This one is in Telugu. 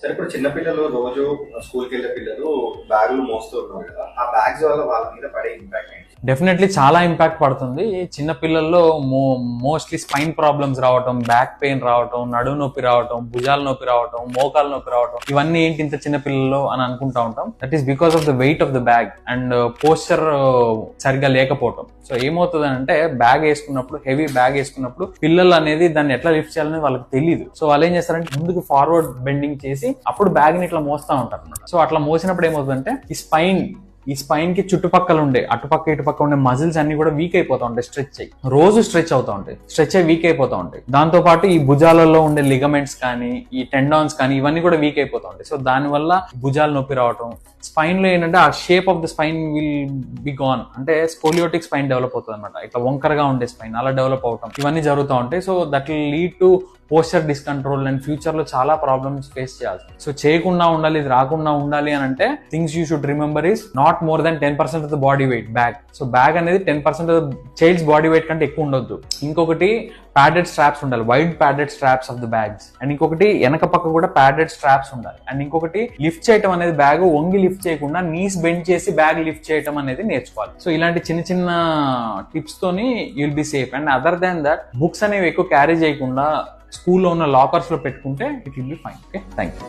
సరే ఇప్పుడు చిన్నపిల్లలు రోజు స్కూల్కి వెళ్ళే పిల్లలు బ్యాగులు మోస్తూ ఉన్నారు కదా ఆ బ్యాగ్స్ వల్ల వాళ్ళ మీద పడే ఇంపాక్ట్ ఏంటి? డెఫినెట్లీ చాలా ఇంపాక్ట్ పడుతుంది. చిన్న పిల్లల్లో మో మోస్ట్లీ స్పైన్ ప్రాబ్లమ్స్ రావటం బ్యాక్ పెయిన్ రావటం నడుము నొప్పి రావటం భుజాల నొప్పి రావటం మోకాల నొప్పి రావటం ఇవన్నీ ఏంటి ఇంత చిన్న పిల్లల్లో అని అనుకుంటా ఉంటాం. That is because of the weight of the bag and posture సరిగ్గా లేకపోవటం. సో ఏమవుతుంది అంటే బ్యాగ్ వేసుకున్నప్పుడు హెవీ బ్యాగ్ వేసుకున్నప్పుడు పిల్లలు అనేది దాన్ని ఎట్లా లిఫ్ట్ చేయాలని వాళ్ళకి తెలియదు సో వాళ్ళు ఏం చేస్తారంటే ముందుకు ఫార్వర్డ్ బెండింగ్ చేసి అప్పుడు బ్యాగ్ని ఇట్లా మోస్తా ఉంటారు సో అట్లా మోసినప్పుడు ఏమవుతుందంటే ఈ స్పైన్ ఈ స్పైన్కి చుట్టుపక్కల ఉండే అటుపక్క ఇటుపక్క ఉండే మజిల్స్ అన్ని కూడా వీక్ అయిపోతా ఉంటాయి స్ట్రెచ్ అయ్యి. రోజు స్ట్రెచ్ అవుతా ఉంటాయి. స్ట్రెచ్ అయ్యి వీక్ అయిపోతా ఉంటాయి. దాంతో పాటు ఈ భుజాలలో ఉండే లిగమెంట్స్ కానీ ఈ టెండాన్స్ కానీ ఇవన్నీ కూడా వీక్ అయిపోతా ఉంటాయి. సో దానివల్ల భుజాలు నొప్పి రావటం స్పైన్లో ఏంటంటే ఆ shape of the spine will be gone అంటే స్పోలియోటిక్ స్పైన్ డెవలప్ అవుతుంది అనమాట ఇట్లా వంకరగా ఉండే స్పైన్ అలా డెవలప్ అవటం ఇవన్నీ జరుగుతూ ఉంటాయి. So that will lead to posture discontrol and ఫ్యూచర్లో చాలా ప్రాబ్లమ్స్ ఫేస్ చేయాలి. సో చేయకుండా ఉండాలి ఇది రాకుండా ఉండాలి అని అంటే things you should remember is not more than ten percent of the body weight bag so bag అనేది ten percent of child's body weight కంటే ఎక్కువ ఉండొద్దు. ఇంకొకటి ప్యాడెడ్ స్ట్రాప్స్ ఉండాలి wide padded straps of the bags and ఇంకొకటి వెనక పక్క కూడా ప్యాడెడ్ స్ట్రాప్స్ ఉండాలి. అండ్ ఇంకొకటి లిఫ్ట్ చేయటం అనేది బ్యాగ్ వంగి లిఫ్ట్ చేయకుండా నీస్ బెండ్ చేసి బ్యాగ్ లిఫ్ట్ చేయటం అనేది నేర్చుకోవాలి. సో ఇలాంటి చిన్న చిన్న టిప్స్ తోని you'll be safe and other than that books అనేవి ఎక్కువ క్యారీ చేయకుండా స్కూల్లో ఉన్న లాకర్స్లో పెట్టుకుంటే it will be fine. Okay? Thank you